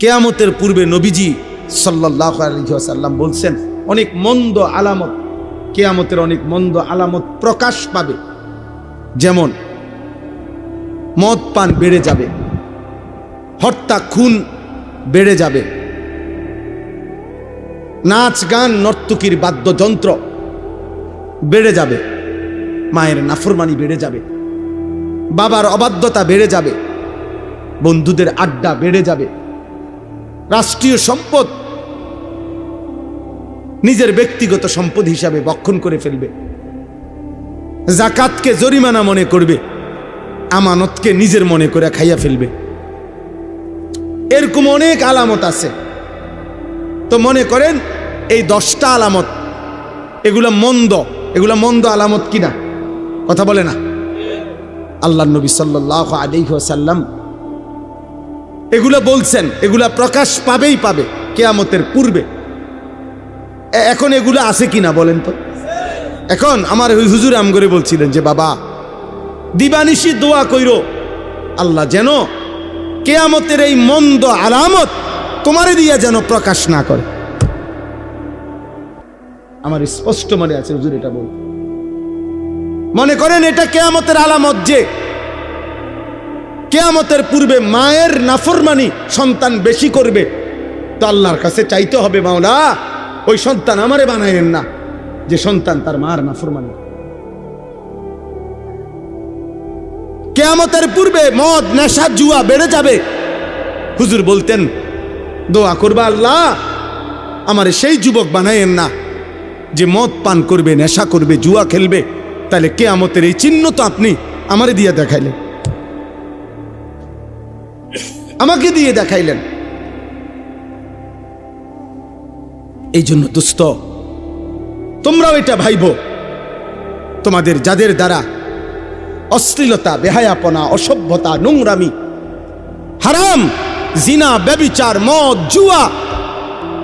কেয়ামতের পূর্বে নবীজি সাল্লাহ বলছেন, অনেক মন্দ আলামত, কেয়ামতের অনেক মন্দ আলামত প্রকাশ পাবে। যেমন, মদ পান বেড়ে যাবে হত্যা খুন বেড়ে যাবে, নাচ গান নর্তকীর বাদ্যযন্ত্র বেড়ে যাবে, মায়ের নাফরমানি বেড়ে যাবে বাবার অবাধ্যতা বেড়ে যাবে, বন্ধুদের আড্ডা বেড়ে যাবে, রাষ্ট্রীয় সম্পদ নিজের ব্যক্তিগত সম্পদ হিসাবে বক্ষণ করে ফেলবে, জাকাতকে জরিমানা মনে করবে, আমানতকে নিজের মনে করে খাইয়া ফেলবে। এরকম অনেক আলামত আছে। তো মনে করেন, এই দশটা আলামত, এগুলা মন্দ এগুলা মন্দ আলামত কিনা? কথা বলে না। আল্লাহ নবী সাল্লাহ আলিহাসাল্লাম এগুলো বলছেন, এগুলা প্রকাশ পাবেই পাবে, কেয়ামতের পূর্বে। এখন এগুলো আছে কিনা বলেন তো? এখন আমার ওই হুজুর আম করে বলছিলেন যে, বাবা, দিবানিশি দোয়া কইর, আল্লাহ যেন কেয়ামতের এই মন্দ আলামত তোমারে দিয়া যেন প্রকাশ না করে। আমার স্পষ্ট মনে আছে, হুজুর এটা বল মনে করেন এটা কেয়ামতের আলামত যে কেয়ামতের পূর্বে মায়ের নাফরমানি সন্তান বেশি করবে। তো আল্লাহর কাছে চাইতে হবে মাওলা, ওই সন্তান আমারে বানায়েন না, যে সন্তান তার মার নাফরমানি। কেয়ামতের পূর্বে মদ, নেশা, জুয়া বেড়ে যাবে। হুজুর বলতেন, দোয়া করবা আল্লাহ, আমার সেই যুবক বানায়েন না, যে মদ পান করবে, নেশা করবে, জুয়া খেলবে। তাহলে কেয়ামতের এই চিহ্ন তো আপনি আমারে দিয়ে দেখাইলেন। আমাকে দিয়ে দেখাইলেন। এই জন্য দুস্থ, তোমরাও এটা ভাইব। তোমাদের যাদের দ্বারা অশ্লীলতা, বেহায়াপনা, অসভ্যতা, নোংরামি, হারাম, জিনা, ব্যবিচার, মদ, জুয়া,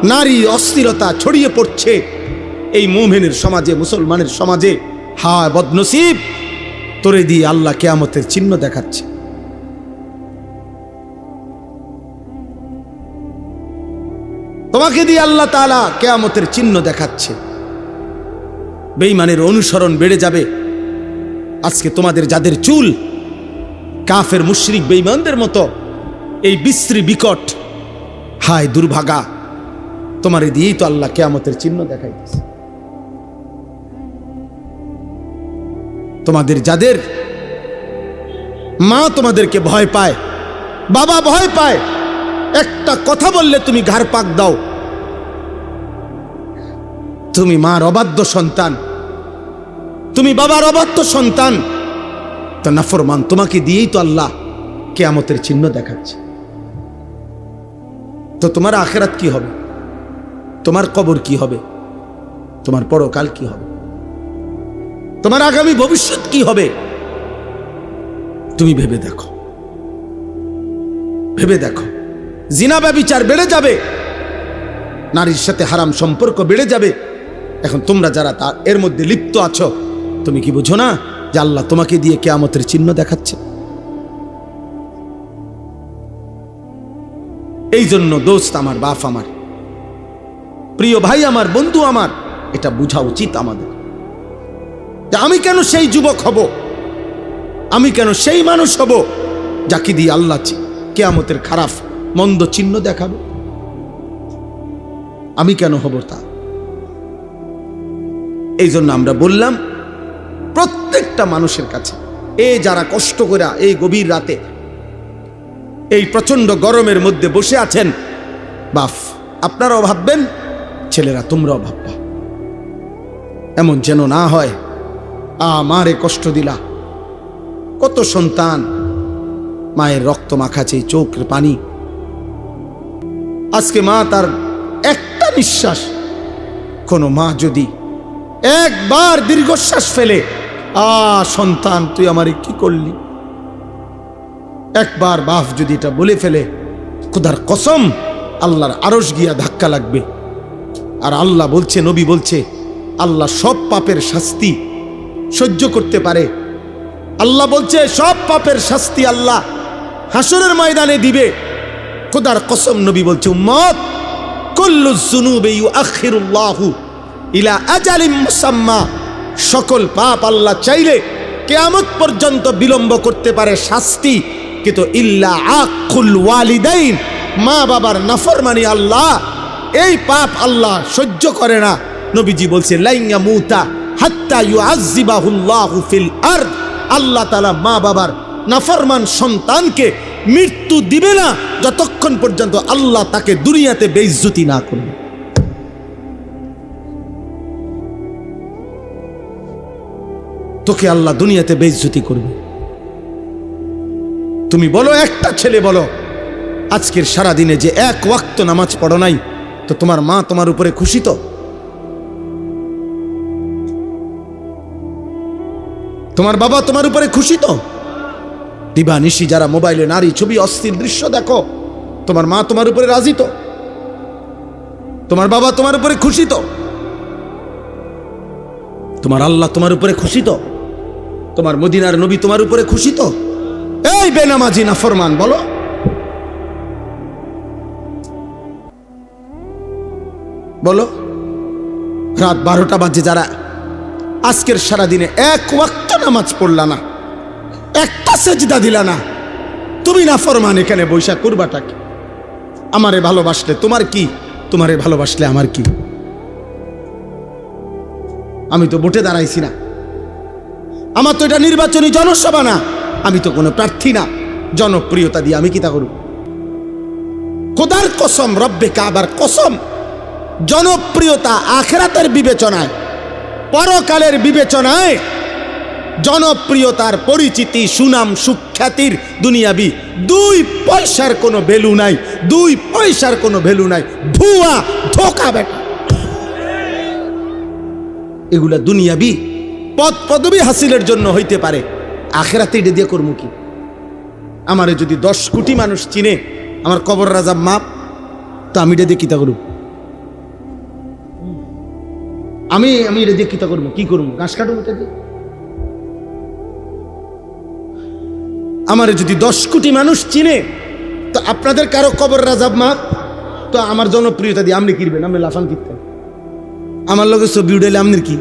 নারী অস্থিরতা ছড়িয়ে পড়ছে এই মোমেনের সমাজে, মুসলমানের সমাজে। হায় বদনসিব, তোরে দিয়ে আল্লাহ কেয়ামতের চিহ্ন দেখাচ্ছে। তোমাকে দিয়ে আল্লাহ তাআলা কেয়ামতের চিহ্ন দেখাচ্ছে। বেইমানের অনুসরণ বেড়ে যাবে। আজকে তোমাদের যাদের চুল, কাফের মুশরিক বেইমানদের মতো, এই বিশ্রী বিকট, হায় দুর্ভাগা, তোমার দিয়েই তো আল্লাহ কেয়ামতের চিহ্ন দেখাইতেছে। তোমাদের যাদের মা তোমাদেরকে ভয় পায়, বাবা ভয় পায়, একটা কথা বললে তুমি ঘাড় পাক দাও। তুমি মার অবাধ্য সন্তান। তুমি বাবার অবাধ্য সন্তান। তো নাফরমান, তোমাকে দিয়েই তো আল্লাহ কেয়ামতের চিহ্ন দেখাচ্ছে। তো তোমার আখেরাত কি হবে? তোমার কবর কি হবে? তোমার পরকাল কি হবে? তোমার আগামী ভবিষ্যৎ কি হবে? তুমি ভেবে দেখো। ভেবে দেখো। জিনা ব্যবিচার বেড়ে যাবে। নারীর সাথে হারাম সম্পর্ক বেড়ে যাবে। এখন তোমরা যারা তার এর মধ্যে লিপ্ত আছো, তুমি কি বুঝো না যে আল্লাহ তোমাকে দিয়ে কেয়ামতের চিহ্ন দেখাচ্ছে? এই জন্য দোস্ত আমার, বাপ আমার, প্রিয় ভাই আমার, বন্ধু আমার, এটা বোঝা উচিত আমাদের। আমি কেন সেই যুবক হব? আমি কেন সেই মানুষ হব যাকে দিয়ে আল্লাহ কেয়ামতের খারাপ, মন্দ চিহ্ন দেখাবে? আমি কেন হব তা? এই জন্য আমরা বললাম, প্রত্যেকটা মানুষের কাছে, এ যারা কষ্ট করে এই গভীর রাতে, এই প্রচণ্ড গরমের মধ্যে বসে আছেন, বাফ, আপনারাও ভাববেন, ছেলেরা তোমরাও ভাববা। এমন যেন না হয় আমারে কষ্ট দিলা। কত সন্তান মায়ের রক্ত মাখাছে চোখের পানি। আজকে মা তার একটা নিঃশ্বাস, কোনো মা যদি একবার দীর্ঘশ্বাস ফেলে, আ, সন্তান, তুই আমারে কি করলি? একবার বাপ যদি এটা বলে ফেলে, খুদার কসম, আল্লাহর আরস গিয়া ধাক্কা লাগবে। আর আল্লাহ বলছে, নবী বলছে, আল্লাহ সব পাপের শাস্তি সহ্য করতে পারে। আল্লাহ বলছে, সব পাপের শাস্তি আল্লাহ হাসরের ময়দানে দিবে। খোদার কসম নবী বলছে, উম্মত ইলা সকল পাপ আল্লাহ চাইলে কেয়ামত পর্যন্ত বিলম্ব করতে পারে শাস্তি, কিন্তু ইল্লা ওয়ালিদাইন, মা বাবার নাফরমানি আল্লাহ। এই পাপ আল্লাহ সহ্য করে না। নবীজি বলছে লাইঙ্গা মুতা হাত্তা ইউআযিবাহুল্লাহু ফিল আরদ। আল্লাহ তাআলা মা বাবার নাফরমান সন্তানকে মৃত্যু দিবে না যতক্ষণ পর্যন্ত আল্লাহ তাকে দুনিয়াতে বেইজ্জতি না করবে। তোকে আল্লাহ দুনিয়াতে বেইজ্জতি করবে। তুমি বলো, একটা ছেলে বলো, আজকের সারা দিনে যে এক ওয়াক্ত নামাজ পড়ো নাই, তো তোমার মা তোমার উপরে খুশি তো? তোমার বাবা তোমার উপরে খুশি তো? দিবা নিশি যারা মোবাইলে নারী ছবি, অস্থির দৃশ্য দেখো, তোমার মা তোমার উপরে রাজি তো? তোমার বাবা তোমার উপরে খুশি তো? তোমার আল্লাহ তোমার উপরে খুশি তো? তোমার মদিনার নবী তোমার উপরে খুশি তো? এই বেনামাজি না ফরমান, বলো। বলো। রাত বারোটা বাজে যারা আজকের সারা দিনে এক ওয়াক্ত নামাজ পড়লা না। একটা সেজদা দিলা না। তুমি না ফরমান এখানে বৈশাখ, করবাটা কি? আমারে ভালোবাসলে তোমার কি? তোমারে ভালোবাসলে আমার কি? আমি তো ভোটে দাঁড়াইছি না। আমার তো এটা নির্বাচনী জনসভা না। আমি তো কোনো প্রার্থী না। জনপ্রিয়তা দিয়ে আমি কি তা করব? খোদার কসম, রব্বে কাবার কসম, জনপ্রিয়তা আখেরাতের বিবেচনায় পরকালের বিবেচনায় জনপ্রিয়তার পরিচিতি, সুনাম, সুখ্যাতির দুনিয়াবি। দুই পয়সার কোনো ভ্যালু নাই, দুই পয়সার কোনো ভ্যালু নাই। ভুয়া, ধোকা বেটা। এগুলা দুনিয়াবি পদ পদবি হাসিলের জন্য হইতে পারে। আখেরাতে এটা দিয়ে করব কি? আমারে যদি দশ কোটি মানুষ চিনে, আমার কবর রাজা মাপ, তো আমি এটা দিয়ে কিতা করব আমি আমি এটা দিয়ে কিতা করব কি করব? ঘাস কাটবো এটা দিয়ে আমারে যদি দশ কোটি মানুষ চিনে, তো আপনাদের কারও কবর রাজাব মা? তো আমার জনপ্রিয়তা দিয়ে আপনি কিনবেন আপনি লাফান কিনতেন আমার লোকের ছবি উঠেলে আপনার কি?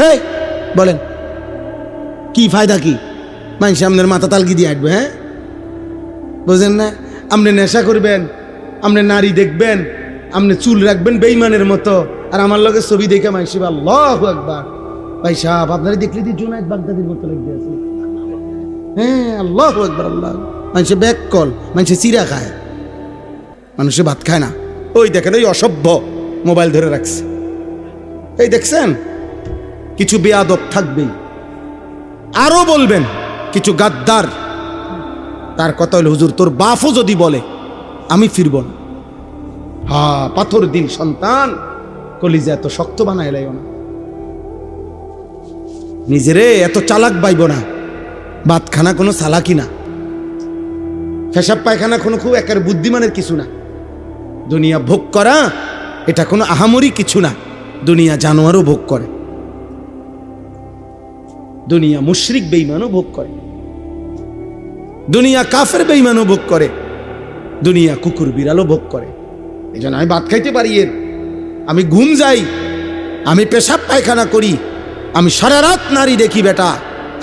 হে বলেন, কি ফায়দা কি? মানুষ আপনার মাথা তালকি দিয়ে আসবে হ্যাঁ? বুঝেন না? আপনি নেশা করবেন আপনি নারী দেখবেন আপনি চুল রাখবেন বেইমানের মতো। আর আমার লগে ছবি দেখে মাইসি আল্লাহ একবার ভাই সাহেব, আপনারা দেখলে দিয়ে জুনায়দ বাগদাদির মতো লাগতে আছে। হ্যাঁ আল্লাহ একবার আল্লাহ মানুষে ব্যাক কল, মানুষে চিরা খায়। মানুষে ভাত খায় না। ওই দেখেন, ওই অসভ্য মোবাইল ধরে রাখছে। এই দেখছেন? কিছু বেয়াদব থাকবেই। আরও বলবেন, কিছু গাদ্দার। তার কথা হলো, হুজুর, তোর বাফও যদি বলে, আমি ফিরব না। হা, পাথর দিল সন্তান। কলিজা এত শক্ত বানায় লাইও না। নিজেরে এত চালাক বাইব না। বাতখানা কোনো চালাকি না। পেশাব পায়খানা কোনো খুব একের বুদ্ধিমানের কিছু না। দুনিয়া ভোগ করা, এটা কোনো আহামরি কিছু না। দুনিয়া জানোয়ারও ভোগ করে। দুনিয়া মুশরিক বেইমানও ভোগ করে। দুনিয়া কাফের বেইমানও ভোগ করে। দুনিয়া কুকুর বিড়ালও ভোগ করে। এই জন্য আমি ভাত খাইতে পারি এর। আমি ঘুম যাই, আমি পেশাব পায়খানা করি, আমি সারা রাত নারী দেখি বেটা,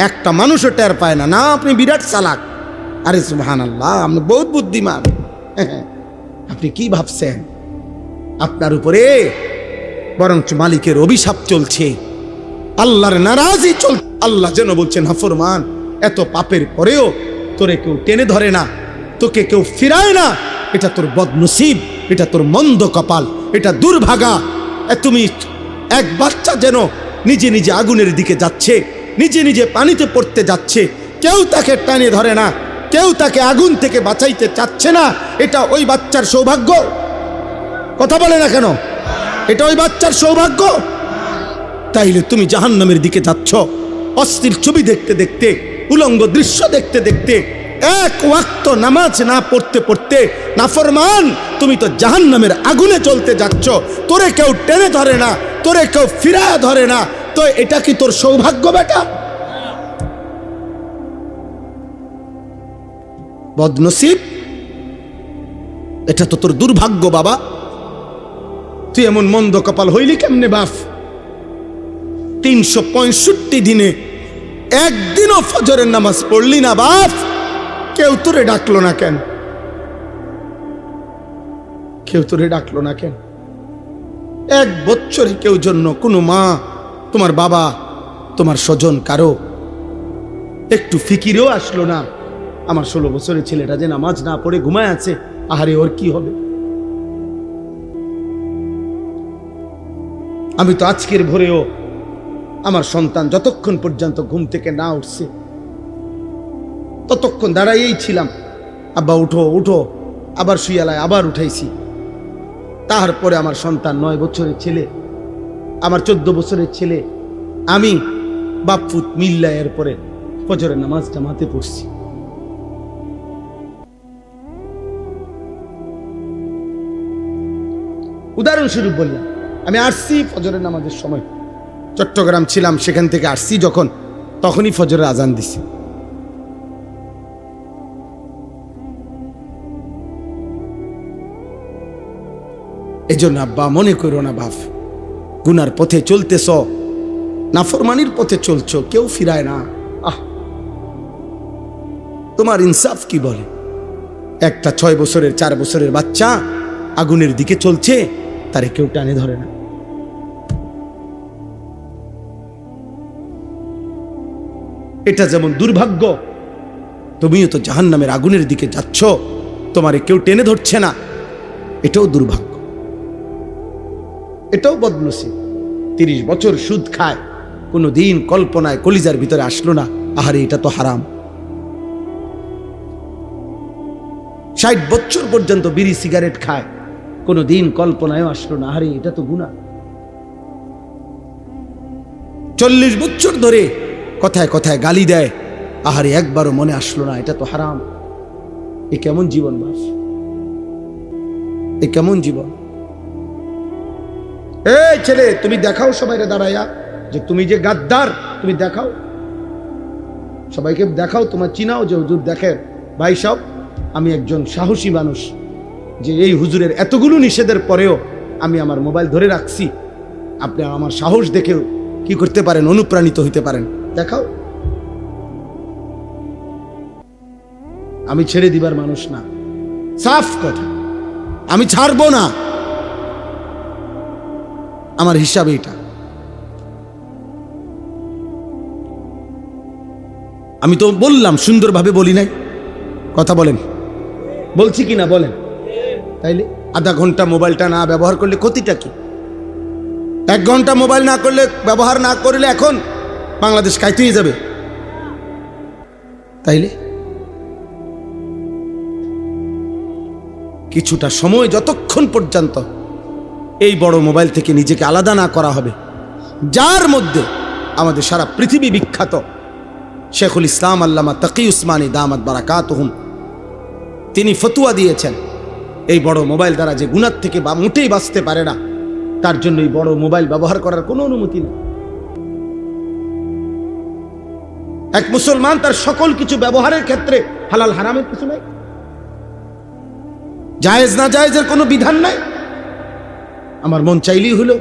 একটা মানুষও টের পায় না। না, আপনি বিরাট চালাক। আরে সুহান আল্লাহ আপনি বহুত বুদ্ধিমান। আপনি কি ভাবছেন? আপনার উপরে বরঞ্চ মালিকের অভিশাপ চলছে। আল্লাহর নারাজি চল আল্লাহ যেন বলছেন হাফরমান এত পাপের পরেও তোরে কেউ টেনে ধরে না, তোকে কেউ ফিরায় না। এটা তোর বদনসিব, এটা তোর মন্দ কপাল। এটা দুর্ভাগা। তুমি এক বাচ্চা যেন নিজে নিজে আগুনের দিকে যাচ্ছে, নিজে নিজে পানিতে পড়তে যাচ্ছে। কেউ তাকে টানে ধরে না, কেউ তাকে আগুন থেকে বাঁচাইতে চাচ্ছে না। এটা ওই বাচ্চার সৌভাগ্য। কথা বলে না কেন? এটা ওই বাচ্চার সৌভাগ্য। তাইলে তুমি জাহান্নামের দিকে যাচ্ছ। অস্থির ছবি দেখতে দেখতে, উলঙ্গ দৃশ্য দেখতে দেখতে এক ওয়াক্ত নামাজ না পড়তে পড়তে নাফরমান, তুমি তো জাহান নামের আগুনে চলতে যাচ্ছ। তোরে কেউ টেনে ধরে না, তোরে কেউ ফিরায় ধরে না। তো এটা কি তোর সৌভাগ্য বেটা? বদনসিব, এটা তো তোর দুর্ভাগ্য বাবা। তুই এমন মন্দ কপাল হইলি কেমনে বাফ তিনশো পঁয়ষট্টি দিনে একদিনও ফজরের নামাজ পড়লি না বাফ কেউ তোরে ডাকলো না কেন? কেউ তোরে ডাকলো না কেন? এক বছরে কেউ জন্য কোনো মা, তোমার বাবা, তোমার স্বজন কারও একটু ফিকিরেও আসলো না। আমার ষোলো বছরের ছেলেটা যে নামাজ না পড়ে ঘুমায় আছে, আহারে ওর কি হবে? আমি তো আজকের ভোরেও আমার সন্তান যতক্ষণ পর্যন্ত ঘুম থেকে না উঠছে ততক্ষণ দাঁড়াইয়েই ছিলাম। আব্বা, উঠো উঠো। আবার শুয়ালায় আবার উঠাইছি। তারপরে আমার সন্তান, নয় বছরের ছেলে। আমার চোদ্দ বছরের ছেলে। আমি বাপফুত মিল্লা এরপরে ফজরের নামাজ জামাতে পড়ছি। উদাহরণস্বরূপ বললাম, আমি আসছি ফজরের নামাজের সময়। চট্টগ্রাম ছিলাম, সেখান থেকে আসছি যখন, তখনই ফজরের আজান দিছি। এই জন্য আব্বা, মনে করো না বাপ, গুনার পথে চলতেছ, নাফরমানির পথে চলছ, কেউ ফিরায় না। আহ! তোমার ইনসাফ কি বলে? একটা ছয় বছরের, চার বছরের বাচ্চা আগুনের দিকে চলছে, তারে কেউ টানে ধরে না। এটা যেমন দুর্ভাগ্য, তুমিও তো জাহান নামের আগুনের দিকে যাচ্ছ, তোমারে কেউ টেনে ধরছে না, এটাও দুর্ভাগ্য। এটাও বদনসিব। তিরিশ বছর সুদ খায় কোনো দিন কল্পনায় কলিজার ভিতরে আসলো না, আহারে এটা তো হারাম। ষাট বছর পর্যন্ত বিড়ি সিগারেট খায় কোনো দিন কল্পনায় আসলো না আরে এটা তো গুণা চল্লিশ বছর ধরে কথায় কথায় গালি দেয়, আহারে একবারও মনে আসলো না, এটা তো হারাম। এ কেমন জীবন বাস এ কেমন জীবন? এই ছেলে, তুমি দেখাও সবাইকে দাঁড়াইয়া যে তুমি যে গাদ্দার, তুমি দেখাও। সবাইকে দেখাও, তোমার চিনাও যে হুজুর দেখে ভাই সব আমি একজন সাহসী মানুষ যে এই হুজুরের এতগুলো নিষেধের পরেও আমি আমার মোবাইল ধরে রাখছি। আপনি আমার সাহস দেখেও কি করতে পারেন, অনুপ্রাণিত হইতে পারেন। দেখাও। আমি ছেড়ে দিবার মানুষ না। সাফ কথা। আমি ছাড়বো না। আমার হিসাবে এটা আমি তো বললাম, সুন্দরভাবে বলি নাই। কথা বলেন। বলছি কি না, বলেন। তাইলে আধা ঘণ্টা মোবাইলটা না ব্যবহার করলে ক্ষতিটা কি? এক ঘণ্টা মোবাইল না করলে, ব্যবহার না করলে এখন বাংলাদেশ কাইতেই যাবে। তাইলে? কিছুটা সময় যতক্ষণ পর্যন্ত এই বড় মোবাইল থেকে নিজেকে আলাদা না করা হবে। যার মধ্যে আমাদের সারা পৃথিবী বিখ্যাত শেখুল ইসলাম আল্লামা তকি উসমানী দামাত বারাকাত হুম তিনি ফতুয়া দিয়েছেন, এই বড় মোবাইল দ্বারা যে গুণার থেকে বা মোটেই বাঁচতে পারে না, তার জন্য এই বড় মোবাইল ব্যবহার করার কোনো অনুমতি নেই। এক মুসলমান তার সকল কিছু ব্যবহারের ক্ষেত্রে হালাল হারামের কিছু নাই। জায়েজ না জায়েজের কোনো বিধান নাই। আমার মন চাইলেই হলো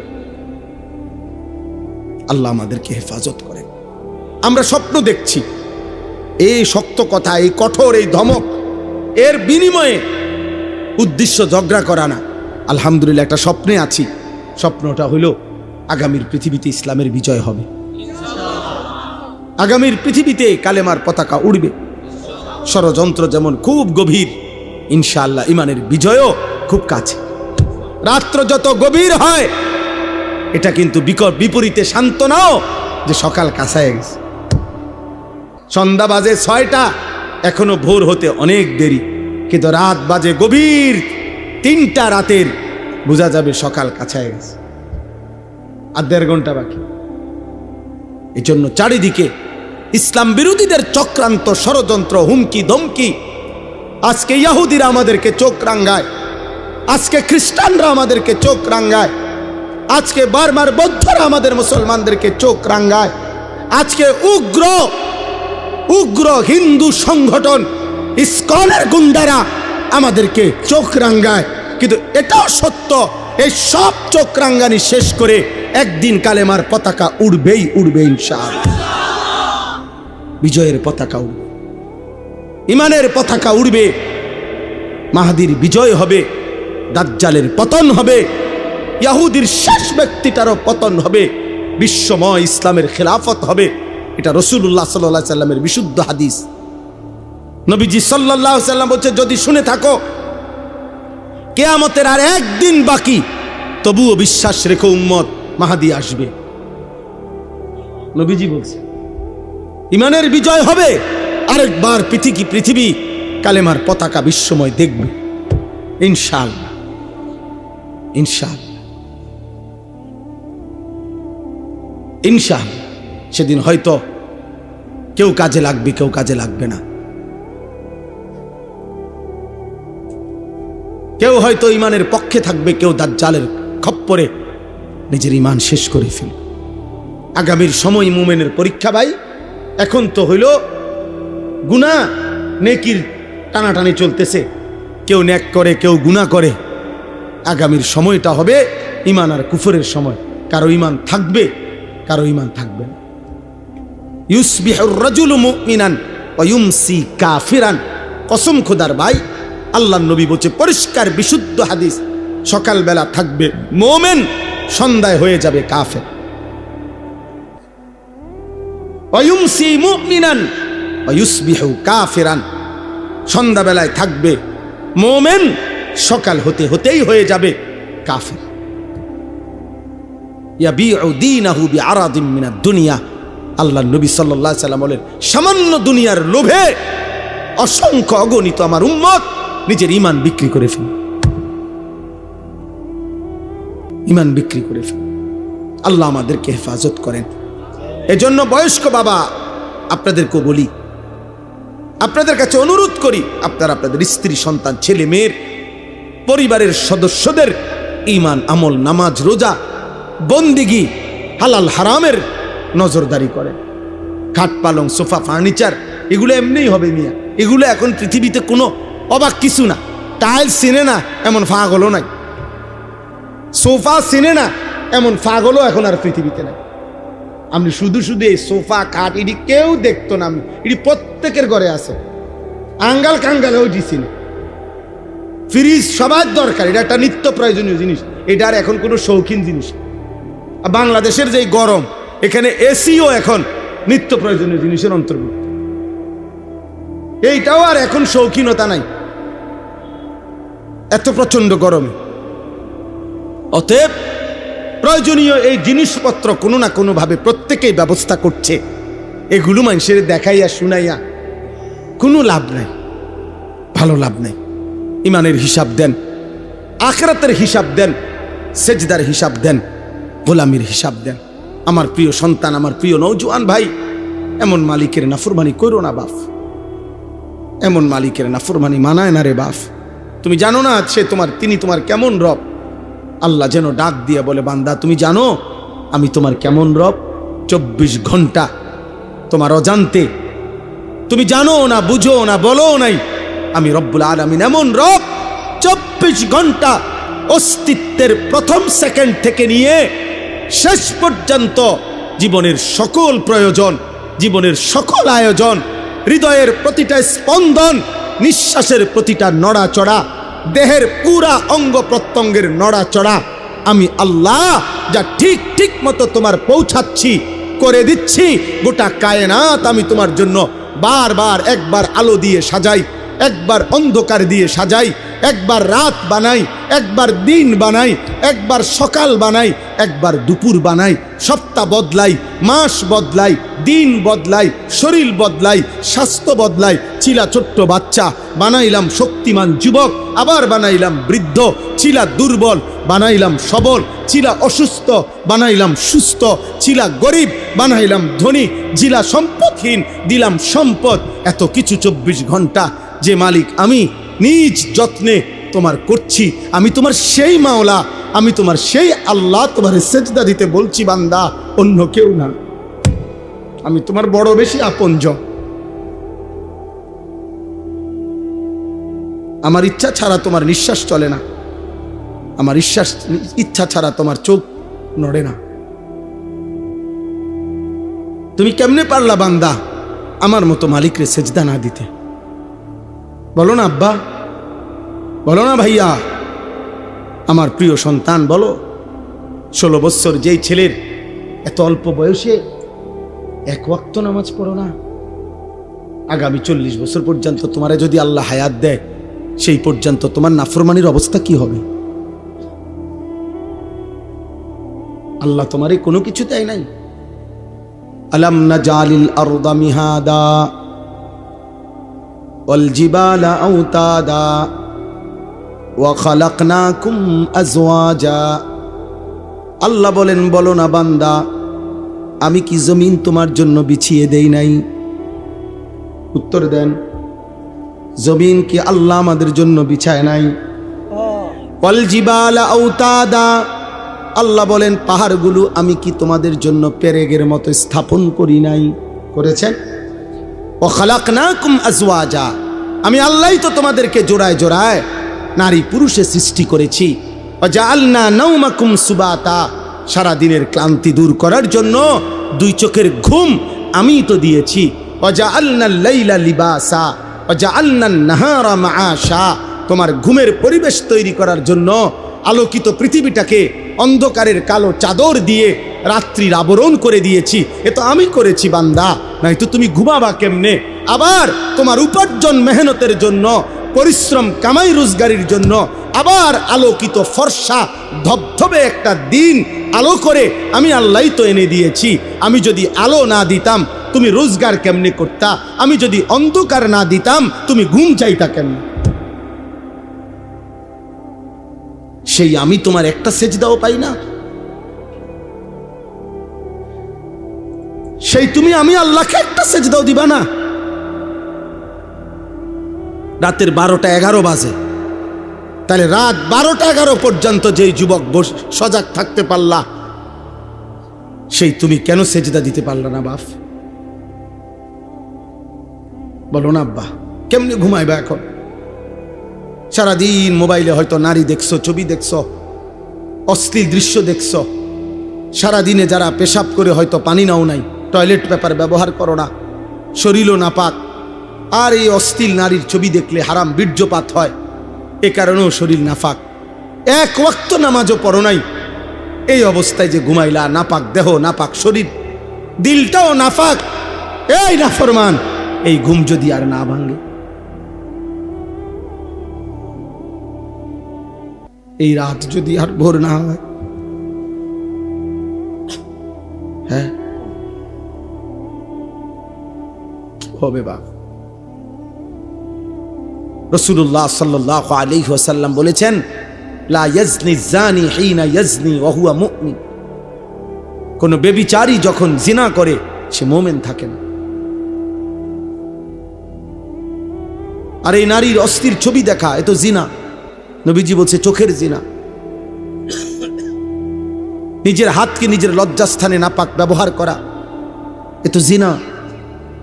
আল্লাহ আমাদেরকে হেফাজত করেন। আমরা স্বপ্ন দেখছি, এই শক্ত কথা, এই কঠোর, এই ধমক, এর বিনিময়ে উদ্দেশ্য ঝগড়া করা না। আলহামদুলিল্লাহ, একটা স্বপ্নে আছি। স্বপ্নটা হলো আগামীর পৃথিবীতে ইসলামের বিজয় হবে। আগামীর পৃথিবীতে কালেমার পতাকা উড়বে। ষড়যন্ত্র যেমন খুব গভীর, ইনশাআল্লাহ, ইমানের বিজয়ও খুব কাছে। রাত্র যত গভীর হয়, এটা কিন্তু বিকট বিপরীতে শান্ত নাও যে সকাল কাছায় গেছে। সন্ধ্যা বাজে ছয়টা, এখনও ভোর হতে অনেক দেরি। কিন্তু রাত বাজে গভীর তিনটা রাতের, বোঝা যাবে সকাল কাছায় গেছে। আর দেড় ঘণ্টা বাকি। এই জন্য চারিদিকে ইসলাম বিরোধীদের চক্রান্ত ষড়যন্ত্র, হুমকি, ধমকি। আজকে ইয়াহুদিরা আমাদেরকে চোখ রাঙ্গায়। আজকে খ্রিস্টানরা আমাদেরকে চোখ রাঙ্গায়। আজকে বারবার বৌদ্ধরা আমাদের মুসলমানদেরকে চোখ রাঙ্গায়। আজকে উগ্র উগ্র হিন্দু সংগঠন ইস্কনের গুন্ডারা আমাদেরকে চোখ রাঙ্গায়। কিন্তু এটাও সত্য, এই সব চোখ রাঙ্গানি শেষ করে একদিন কালেমার পতাকা উড়বেই উড়বে ইনশাল বিজয়ের পতাকা উড়বে। ইমানের পতাকা উড়বে। মাহাদির বিজয় হবে। দাজ্জালের পতন হবে, ইয়াহুদির শেষ ব্যক্তিটারও পতন হবে, বিশ্বময় ইসলামের খেলাফত হবে। এটা রসুল্লাহ সাল্লাহ সাল্লামের বিশুদ্ধ হাদিস। নবীজি সাল্লাহ সাল্লাম বলছে, যদি শুনে থাকো, কেয়ামতের আর একদিন বাকি, তবুও বিশ্বাস রেখো উম্মত, মাহাদি আসবে। নবীজি বলছে, ইমানের বিজয় হবে, আরেকবার পৃথিবী পৃথিবী, কালেমার পতাকা বিশ্বময় দেখবে, ইনশাআল্লাহ। ইনশাআল্লাহ। ইনশাআল্লাহ, সেদিন হয়তো কেউ কাজে লাগবে, কেউ কাজে লাগবে না। কেউ হয়তো ইমানের পক্ষে থাকবে, কেউ দাজ্জালের খপ্পরে নিজের ইমান শেষ করে ফেল আগামীর সময় মুমেনের পরীক্ষা ভাই, এখন তো হইল গুণা নেকির টানাটানি চলতেছে। কেউ ন্যাক করে, কেউ গুণা করে। আগামীর সময়টা হবে ইমান আর কুফরের সময়। কারও ইমান থাকবে, কারও ইমান থাকবে না। ইউসবিহুর রাজুলু মুমিনান ওয়া ইউমসি কাফিরান। কসম খোদার ভাই আল্লাহ নবী বলছে, পরিষ্কার, বিশুদ্ধ হাদিস, সকালবেলা থাকবে মোমেন, সন্ধ্যায় হয়ে যাবে কাফের। সন্ধ্যাবেলায় থাকবে মোমেন সকাল হতে হতেই হয়ে যাবে কাফের। আল্লাহ নবী সাল্লাম বলেন, সামান্য দুনিয়ার লোভে অসংখ্য অগণিত আমার উম্মত নিজের ইমান বিক্রি করে ফেল। ইমান বিক্রি করে ফেল। আল্লাহ আমাদেরকে হেফাজত করেন। এজন্য বয়স্ক বাবা, আপনাদেরকে বলি, আপনাদের কাছে অনুরোধ করি, আপনারা আপনাদের স্ত্রী, সন্তান, ছেলে, মেয়ের পরিবারের সদস্যদের ইমান আমল, নামাজ, রোজা, বন্দিগি, হালাল, হারামের নজরদারি করে। খাট, পালং, সোফা, ফার্নিচার, এগুলো এমনিই হবে মিয়া। এগুলো এখন পৃথিবীতে কোনো অবাক কিছু না। টাইল চিনে না, এমন ফাগলও নাই। সোফা চিনে না, এমন ফাগলও এখন আর পৃথিবীতে নাই। আমি শুধু শুধু এই সোফা, খাট এটি কেউ দেখতো না আমি এটি প্রত্যেকের ঘরে আছে। আঙ্গাল কাঙ্গালেও দিছি ফ্রিজ সবার দরকার, এটা একটা নিত্য প্রয়োজনীয় জিনিস, এটা আর এখন কোনো শৌখিন জিনিস বাংলাদেশের যে গরম, এখানে এসিও এখন নিত্য প্রয়োজনীয় জিনিসের অন্তর্ভুক্ত। এইটাও আর এখন শৌখিনতা নাই। এত প্রচণ্ড গরমে। অতএব প্রয়োজনীয় এই জিনিসপত্র কোনো না কোনোভাবে প্রত্যেকেই ব্যবস্থা করছে। এগুলো মানুষের দেখাইয়া শুনাইয়া কোনো লাভ নাই, ভালো লাভ নাই। ইমানের হিসাব দেন, আখরাতের হিসাব দেন, সেজদার হিসাব দেন, গোলামির হিসাব দেন। আমার প্রিয় সন্তান, আমার প্রিয় নৌজওয়ান ভাই, এমন মালিকের নাফরমানি করো না বাপ। এমন মালিকের নাফরমানি মানায় না রে বাপ। তুমি জানো না সে তোমার, তিনি তোমার কেমন রব? আল্লাহ যেন ডাক দিয়ে বলে, বান্দা, তুমি জানো আমি তোমার কেমন রব? চব্বিশ ঘণ্টা তোমার অজান্তে। তুমি জানো না, বুঝো না, বলো নাই আমি রব্বুল আলমিন এমন রব চব্বিশ ঘণ্টা অস্তিত্বের প্রথম সেকেন্ড থেকে নিয়ে শেষ পর্যন্ত জীবনের সকল প্রয়োজন, জীবনের সকল আয়োজন, হৃদয়ের প্রতিটা স্পন্দন, নিঃশ্বাসের প্রতিটা নড়াচড়া, দেহের পুরা অঙ্গ প্রত্যঙ্গের নড়াচড়া আমি আল্লাহ যা ঠিক ঠিক মতো তোমার পৌঁছাচ্ছি, করে দিচ্ছি, গোটা কায়নাত আমি তোমার জন্য বারবার একবার আলো দিয়ে সাজাই। একবার অন্ধকার দিয়ে সাজাই, একবার রাত বানাই, একবার দিন বানাই, একবার সকাল বানাই, একবার দুপুর বানাই, সপ্তাহ বদলাই, মাস বদলাই, দিন বদলাই, শরীর বদলাই, স্বাস্থ্য বদলাই, চিলা ছোট্ট বাচ্চা, বানাইলাম শক্তিমান যুবক, আবার বানাইলাম বৃদ্ধ, চিলা দুর্বল, বানাইলাম সবল, চিলা অসুস্থ, বানাইলাম সুস্থ, চিলা গরিব, বানাইলাম ধনী, জিলা সম্পদহীন, দিলাম সম্পদ, এত কিছু চব্বিশ ঘণ্টা যে মালিক, আমি নিজ যত্নে তোমার করছি। আমি তোমার সেই মাওলা, আমি তোমার সেই আল্লাহ তোমার সেজদা দিতে বলছি বান্দা, অন্য কেউ না। আমি তোমার বড় বেশি আপনজন আমার ইচ্ছা ছাড়া তোমার নিঃশ্বাস চলে না। আমার ইচ্ছা ইচ্ছা ছাড়া তোমার চোখ নড়ে না। তুমি কেমনে পারলা বান্দা আমার মতো মালিকরে সেজদা না দিতে? বলো না, আব্বা। বলো না, ভাইয়া। আমার প্রিয় সন্তান, বলো। ষোলো বৎসর যেই ছেলের এত অল্প বয়সে এক ওয়াক্ত নামাজ পড়ো না। আগামী চল্লিশ বছর পর্যন্ত তোমারে যদি আল্লাহ হায়াত দেয়, সেই পর্যন্ত তোমার নাফরমানির অবস্থা কি হবে? আল্লাহ তোমারে কোনো কিছু দেয় নাই। আলাম না জালিল আরদা মিহাদা। والجبال أوتادا وخلقناكم أزواجا আল্লাহ বলেন বলো না বান্দা আমি কি জমিন তোমার জন্য বিছিয়ে দেই নাই উত্তর দেন জমিন কি আল্লাহ আমাদের জন্য বিছায় নাই অলজিবাল আউতাদা আল্লাহ বলেন পাহাড়গুলো আমি কি তোমাদের জন্য পেরেগের মতো স্থাপন করি নাই করেছেন ও খালাকনাকুম আজওয়াজা। আমি আল্লাহই তো তোমাদেরকে জোড়ায় জোড়ায় নারী পুরুষে সৃষ্টি করেছি। অজাআলনা নৌমাকুম সুবাতা। সারা দিনের ক্লান্তি দূর করার জন্য দুই চোখের ঘুম আমি তো দিয়েছি। অজাআলনা লাইলা লিবাসা। অজাআলনা নাহারা মাআশা। তোমার ঘুমের পরিবেশ তৈরি করার জন্য আলোকিত পৃথিবীটাকে অন্ধকারের কালো চাদর দিয়ে রাত্রির আবরণ করে দিয়েছি। এ তো আমি করেছি, বান্দা। নাই তো তুমি ঘুমাবা কেমনে? আবার তোমার উপার্জন মেহনতের জন্য, পরিশ্রম কামাই রোজগারির জন্য, আবার আলোকিত ফর্সা, ধবধবে একটা দিন আলো করে আমি আল্লাহ তো এনে দিয়েছি। আমি যদি আলো না দিতাম, তুমি রোজগার কেমনে করতা? আমি যদি অন্ধকার না দিতাম, তুমি ঘুম চাইতা কেমনে? সেই আমি তোমার একটা সেজদাও পাই না। সেই তুমি, আমি আল্লাহকে একটা সেজদাও দিবা না। রাতের বারোটা এগারো বাজে। তাহলে রাত বারোটা এগারো পর্যন্ত যেই যুবক বস- সজাগ থাকতে পারলা, সেই তুমি কেন সেজদা দিতে পারলা না বাপ? বলো না আব্বা, কেমনি ঘুমাইবা এখন? সারাদিন মোবাইলে হয়তো নারী দেখছ, ছবি দেখছ, অশ্লীল দৃশ্য দেখছ। সারাদিনে যারা পেশাব করে হয়তো পানি নাও নাই। টয়লেট পেপার ব্যবহার করো না। শরীরও নাপাক। আর এই অশ্লীল নারীর ছবি দেখলে হারাম, বীর্যপাত হয়। এ কারণেও শরীর নাফাক এক ওয়াক্ত নামাজও পড়ো নাই। এই অবস্থায় যে ঘুমাইলা, নাপাক দেহ, নাপাক শরীর, দিলটাও নাফাক এই নাফরমান, এই ঘুম যদি আর না ভাঙে। এই রাত যদি আর ভোর না হয় হ্যাঁ হবে বাপ রসুল্লাহ সাল্লাহ আলী ওসাল্লাম বলেছেন কোন বেবিচারী যখন জিনা করে, সে মোমেন থাকে না। আর এই নারীর অস্থির ছবি দেখা, এ তো জিনা। নবীজি বলছে, চোখের জিনা। নিজের হাতকে নিজের লজ্জাস্থানে নাপাক ব্যবহার করা, এ তো জিনা।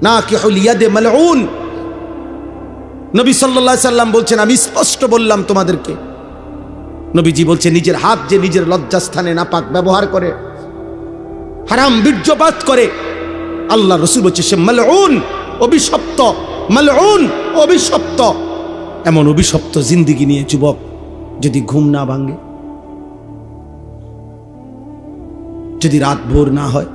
না কে হলিয়াদে মালউন। নবী সাল্লাল্লাহু সাল্লাম বলছেন, আমি স্পষ্ট বললাম তোমাদেরকে। নবীজি বলছে নিজের হাত যে নিজের লজ্জাস্থানে নাপাক ব্যবহার করে, হারাম বীর্যপাত করে আল্লাহ রসুল বলছে, সে মালউন, অভিশপ্ত মালউন, অভিশপ্ত। এমন অভিশপ্ত জিন্দিগি নিয়ে যুবক যদি ঘুম না ভাঙে, যদি রাত ভোর না হয়